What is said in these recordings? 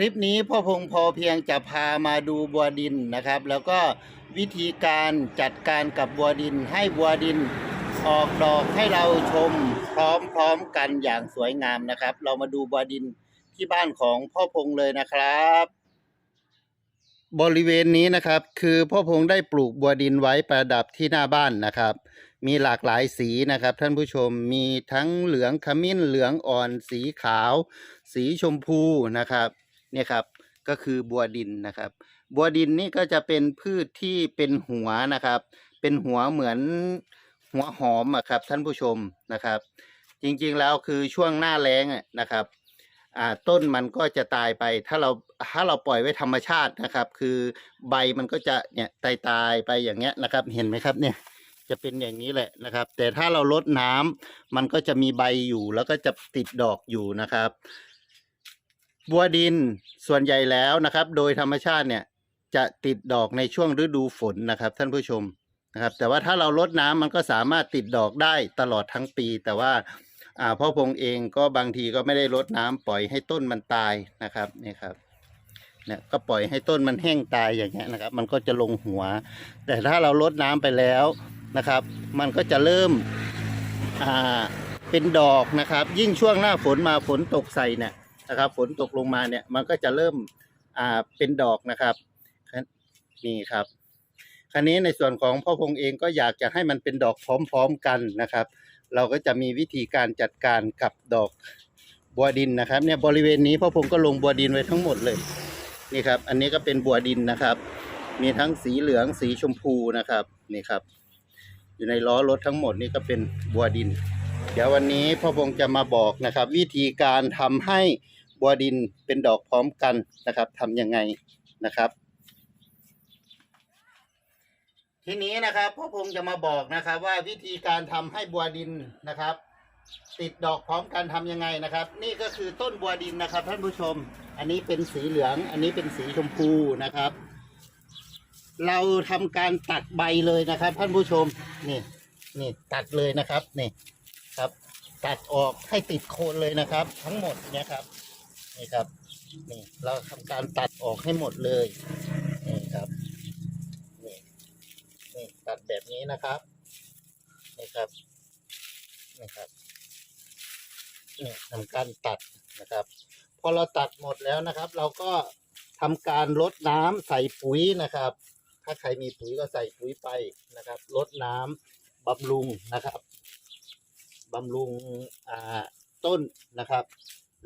คลิปนี้พ่อพงษ์พอเพียงจะพามาดูบัวดินนะครับ แล้วก็วิธีการจัดการกับบัวดินให้บัวดินออกดอกให้เราชมพร้อมๆกันอย่างสวยงามนะครับ เรามาดูบัวดินที่บ้านของพ่อพงษ์เลยนะครับ บริเวณนี้นะครับคือพ่อพงษ์ได้ปลูกบัวดินไว้ประดับที่หน้าบ้านนะครับ มีหลากหลายสีนะครับ ท่านผู้ชมมีทั้งเหลืองขมิ้นเหลืองอ่อนสีขาว สีชมพูนะครับ เนี่ยครับก็คือบัวดินนะครับ บัวดินนี่ก็จะเป็นพืชที่เป็นหัวนะครับ เป็นหัวเหมือนหัวหอมอะครับท่านผู้ชมนะครับ จริงๆแล้วคือช่วงหน้าแล้งนะครับต้นมันก็จะตายไปถ้าเราถ้าเราปล่อยไว้ธรรมชาตินะครับ คือใบมันก็จะเนี่ยตายตายไปอย่างเงี้ยนะครับ เห็นไหมครับเนี่ยจะเป็นอย่างนี้แหละนะครับ แต่ถ้าเราลดน้ำมันก็จะมีใบอยู่แล้วก็จะติดดอกอยู่นะครับ บัวดินส่วนใหญ่แล้วนะครับ โดยธรรมชาติเนี่ยจะติดดอกในช่วงฤดูฝนนะครับ ท่านผู้ชมนะครับ แต่ว่าถ้าเราลดน้ำมันก็สามารถติดดอกได้ตลอดทั้งปี แต่ว่าอ่าพ่อพงเองก็บางทีก็ไม่ได้ลดน้ำปล่อยให้ต้นมันตายนะครับนี่ครับเนี่ยก็ปล่อยให้ต้นมันแห้งตายอย่างเงี้ยนะครับ มันก็จะลงหัว แต่ถ้าเราลดน้ำไปแล้วนะครับ มันก็จะเริ่มอ่าเป็นดอกนะครับ ยิ่งช่วงหน้าฝนมาฝนตกใส่เนี่ย นะครับฝนตกลงมาเนี่ยมันก็จะเริ่มอ่าเป็นดอกนะครับนี่ครับคราวนี้ในส่วนของพ่อพงเองก็อยากจะให้มันเป็นดอกพร้อมๆกันนะครับ เราก็จะมีวิธีการจัดการกับดอกบัวดินนะครับเนี่ยบริเวณนี้พ่อพงก็ลงบัวดินไว้ทั้งหมดเลยนี่ครับ อันนี้ก็เป็นบัวดินนะครับ มีทั้งสีเหลืองสีชมพูนะครับนี่ครับ อยู่ในล้อรถทั้งหมดนี่ก็เป็นบัวดิน เดี๋ยววันนี้พ่อพงจะมาบอกนะครับ วิธีการทำให้ บัวดินเป็นดอกพร้อมกันนะครับทำยังไงนะครับ ทีนี้นะครับพ่อพงจะมาบอกนะครับว่าวิธีการทำให้บัวดินนะครับ ติดดอกพร้อมกันทำยังไงนะครับ นี่ก็คือต้นบัวดินนะครับ ท่านผู้ชม อันนี้เป็นสีเหลือง อันนี้เป็นสีชมพูนะครับ เราทำการตัดใบเลยนะครับ ท่านผู้ชมนี่นี่ตัดเลยนะครับนี่ครับ ตัดออกให้ติดโคนเลยนะครับ ทั้งหมดเนี่ยครับ นี่ครับนี่เราทำการตัดออกให้หมดเลยนี่ครับนี่นี่ตัดแบบนี้นะครับนี่ครับนี่ครับนี่ทำการตัดนะครับ พอเราตัดหมดแล้วนะครับ เราก็ทำการลดน้ำใส่ปุ๋ยนะครับ ถ้าใครมีปุ๋ยก็ใส่ปุ๋ยไปนะครับลดน้ำบำรุงนะครับบำรุงอ่าต้นนะครับ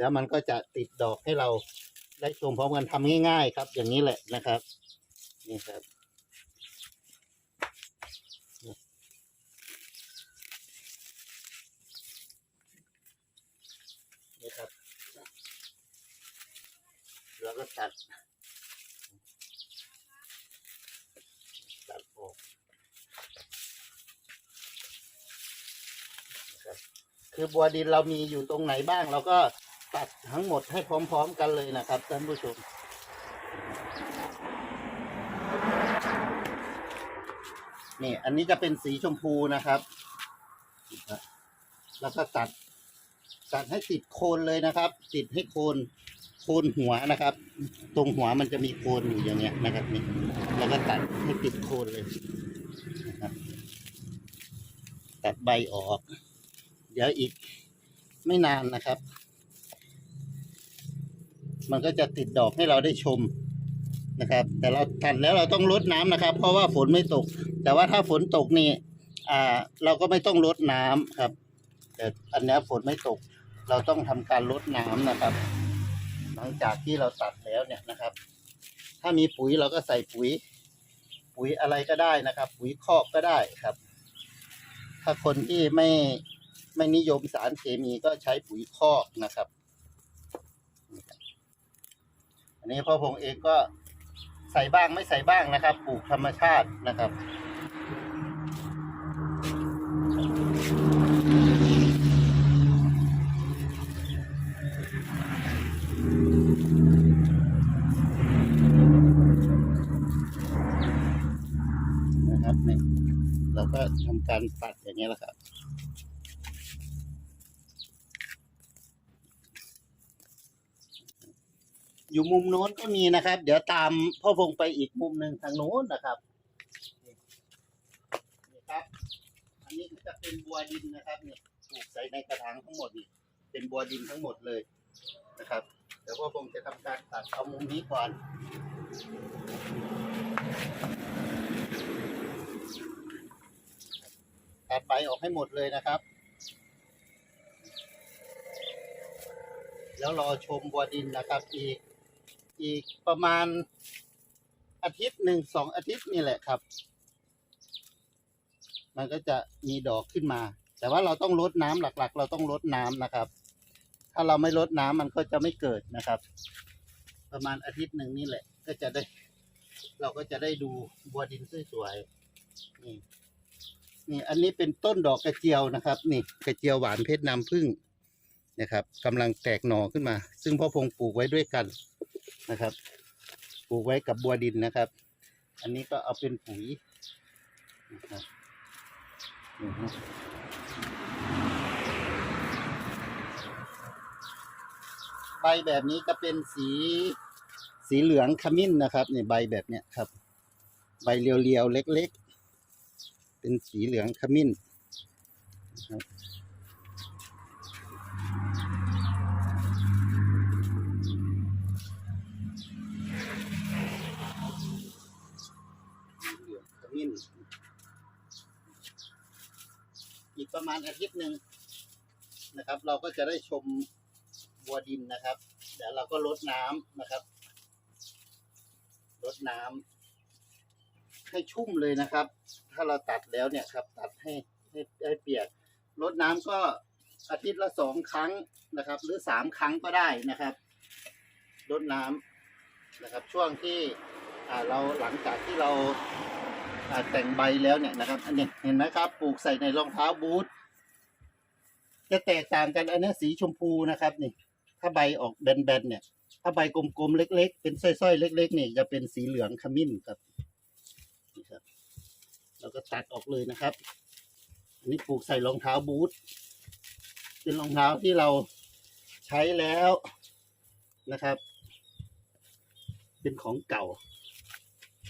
แล้วมันก็จะติดดอกให้เราได้ชมพร้อมกันทำง่าย ๆ ครับ อย่างนี้แหละนะครับ นี่ครับนี่ครับแล้วก็ตัด ตัดออกนะครับคือบัวดินเรามีอยู่ตรงไหนบ้างเราก็ ตัดทั้งหมดให้พร้อม ๆ กันเลยนะครับท่านผู้ชมนี่อันนี้จะเป็นสีชมพูนะครับ แล้วก็ตัด ตัดให้ติดโคนเลยนะครับ ติดให้โคนโคนหัวนะครับ ตรงหัวมันจะมีโคนอยู่อย่างเงี้ยนะครับนี่แล้วก็ตัดให้ติดโคนเลยนะครับตัดใบออก เดี๋ยวอีกไม่นานนะครับ มันก็จะติดดอกให้เราได้ชมนะครับ แต่เราตัดแล้วเราต้องลดน้ำนะครับ เพราะว่าฝนไม่ตก แต่ว่าถ้าฝนตกนี่อ่า เราก็ไม่ต้องลดน้ำครับ แต่อันนี้ฝนไม่ตก เราต้องทำการลดน้ำนะครับ หลังจากที่เราตัดแล้วเนี่ยนะครับ ถ้ามีปุ๋ยเราก็ใส่ปุ๋ย ปุ๋ยอะไรก็ได้นะครับ ปุ๋ยคอกก็ได้ครับ ถ้าคนที่ไม่ไม่นิยมสารเคมีก็ใช้ปุ๋ยคอกนะครับ อันนี้พ่อพงเองก็ใส่บ้างไม่ใส่บ้างนะครับ ปลูกธรรมชาตินะครับนะครับเนี่ยเราก็ทำการตัดอย่างนี้ยแหละครับ อยู่มุมโน้นก็มีนะครับ เดี๋ยวตามพ่อพงไปอีกมุมหนึ่งทางโน้นนะครับนี่ครับ อันนี้จะเป็นบัวดินนะครับเนี่ยปลูกใส่ในกระถางทั้งหมดนี่เป็นบัวดินทั้งหมดเลยนะครับ เดี๋ยวพ่อพงจะทำการตัดเอามุมนี้ก่อนตัดใบออกให้หมดเลยนะครับ แล้วรอชมบัวดินนะครับอีก อีกประมาณอาทิตย์หนึ่งสองอาทิตย์นี่แหละครับ มันก็จะมีดอกขึ้นมา แต่ว่าเราต้องลดน้ำหลัก ๆ เราต้องลดน้ำนะครับ ถ้าเราไม่ลดน้ำมันก็จะไม่เกิดนะครับ ประมาณอาทิตย์หนึ่งนี่แหละ ก็จะได้ เราก็จะได้ดูบัวดินสวยๆนี่นี่อันนี้เป็นต้นดอกกระเจียวนะครับ นี่กระเจียวหวานเพชรน้ำผึ้งนะครับกำลังแตกหน่อขึ้นมา ซึ่งพ่อพงปลูกไว้ด้วยกัน นะครับปลูกไว้กับบัวดินนะครับ อันนี้ก็เอาเป็นปุ๋ยนะครับใบแบบนี้จะเป็นสีสีเหลืองขมิ้นนะครับนี่ใบแบบเนี้ยครับ ใบเรียวๆเล็กๆ เป็นสีเหลืองขมิ้นนะครับสีเหลืองข มิน อีกประมาณอาทิตย์หนึ่งนะครับ เราก็จะได้ชมบัวดินนะครับ เดี๋ยวเราก็ลดน้ำนะครับลดน้ำให้ชุ่มเลยนะครับ ถ้าเราตัดแล้วเนี่ยครับ ตัดให้ให้ให้เปียกรดน้ำก็อาทิตย์ละสองครั้งนะครับ หรือสามครั้งก็ได้นะครับรดน้ำนะครับ ช่วงที่เราหลังจากที่เรา แต่งใบแล้วเนี่ยนะครับ อันนี้เห็นไหมครับ ปลูกใส่ในรองเท้าบูทจะแตกต่างกันอันนี้สีชมพูนะครับนี่ ถ้าใบออกแบนๆเนี่ย ถ้าใบกลมๆเล็ก ๆ เป็นสร้อยๆเล็ก ๆ เนี่ยจะเป็นสีเหลืองขมิ้นครับนี่ครับเราก็ตัดออกเลยนะครับอันนี้ปลูกใส่รองเท้าบูทเป็นรองเท้าที่เราใช้แล้วนะครับ เป็นของเก่า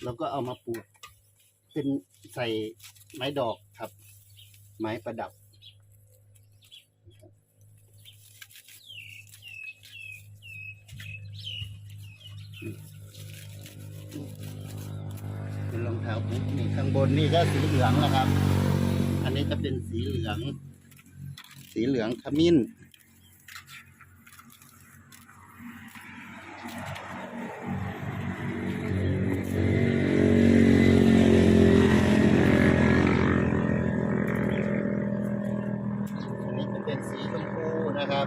แล้วก็เอามาปลูก เป็นใส่ไม้ดอกครับ ไม้ประดับ เป็นรองเท้าบูทนี่ข้างบนนี่ก็สีเหลืองนะครับ อันนี้จะเป็นสีเหลือง สีเหลืองขมิ้น อันนี้จะเป็นสีชมพูนะครับ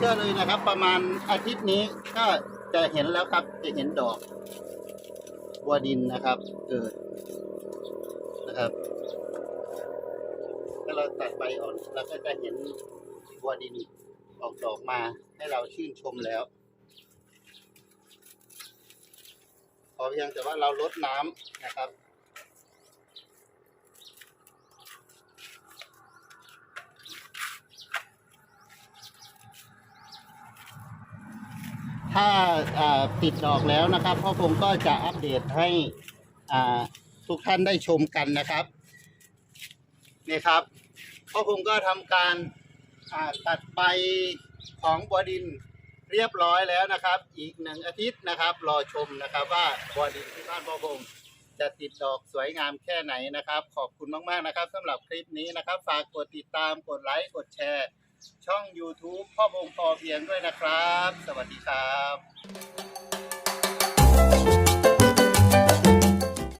เชื่อเลยนะครับ ประมาณอาทิตย์นี้ก็จะเห็นแล้วครับ จะเห็นดอกบัวดินนะครับเกิดนะครับถ้าเราตัดใบอ่อนเราก็จะเห็นบัวดินออกดอกมาให้เราชื่นชมแล้วพอเพียงแต่ว่าเราลดน้ำนะครับ ถ้าติดดอกแล้วนะครับพ่อคงก็จะอัปเดตให้ทุกท่านได้ชมกันนะครับนี่ครับพ่อคงก็ทำการตัดใบของบัวดินเรียบร้อยแล้วนะครับ อีกหนึ่งอาทิตย์นะครับ รอชมนะครับว่าบัวดินที่บ้านพ่อคงจะติดดอกสวยงามแค่ไหนนะครับ ขอบคุณมากๆนะครับสำหรับคลิปนี้นะครับ ฝากกดติดตามกดไลค์กดแชร์ ช่อง YouTube พ่อพงพอเพียงด้วยนะครับ สวัสดีครับ